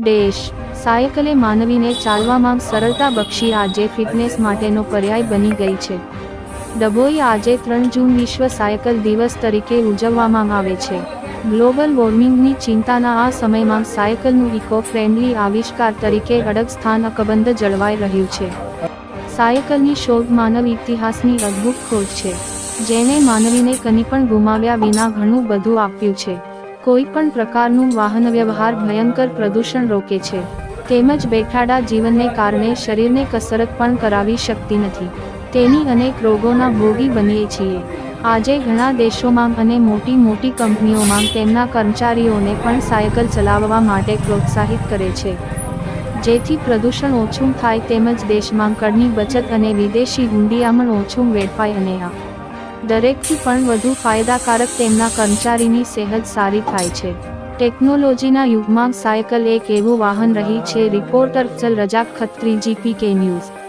દેશ. સાયકલે માનવીને ચાલવામાં સરળતા બક્ષી આજે ફિટનેસ માટેનો પર્યાય બની ગઈ છે. ડભોઈ આજે ત્રણ જૂન વિશ્વ સાયકલ દિવસ તરીકે ઉજવવામાં આવે છે. ગ્લોબલ વોર્મિંગની ચિંતાના આ સમયમાં સાયકલનું ઇકો ફ્રેન્ડલી આવિષ્કાર તરીકે અડગ સ્થાન અકબંધ જળવાઈ રહ્યું છે. સાયકલની શોધ માનવ ઇતિહાસની અદ્ભુત ખોજ છે. જેણે માનવીને કની પણ ગુમાવ્યા વિના ઘણું બધું આપ્યું છે. કોઈ પણ પ્રકારનું વાહન વ્યવહાર ભયંકર પ્રદૂષણ રોકે છે. તેમજ બેઠાડા જીવનને કારણે શરીરને કસરત પણ કરાવી શકતી નથી. તેની અનેક રોગોના ભોગી બનીએ છીએ. આજે ઘણા દેશોમાં અને મોટી મોટી કંપનીઓમાં તેમના કર્મચારીઓને પણ સાયકલ ચલાવવા માટે પ્રોત્સાહિત કરે છે. જેથી પ્રદૂષણ ઓછું થાય તેમજ દેશમાં કરની બચત અને વિદેશી હુંડિયામણ ઓછું વેડફાય અને આ દરેકથી પણ વધુ ફાયદાકારક તેમના કર્મચારીની સેહત સારી થાય છે. ટેકનોલોજીના યુગમાં સાયકલ એક એવું વાહન રહી છે, રિપોર્ટર ચલ Razak Khatri GP K news.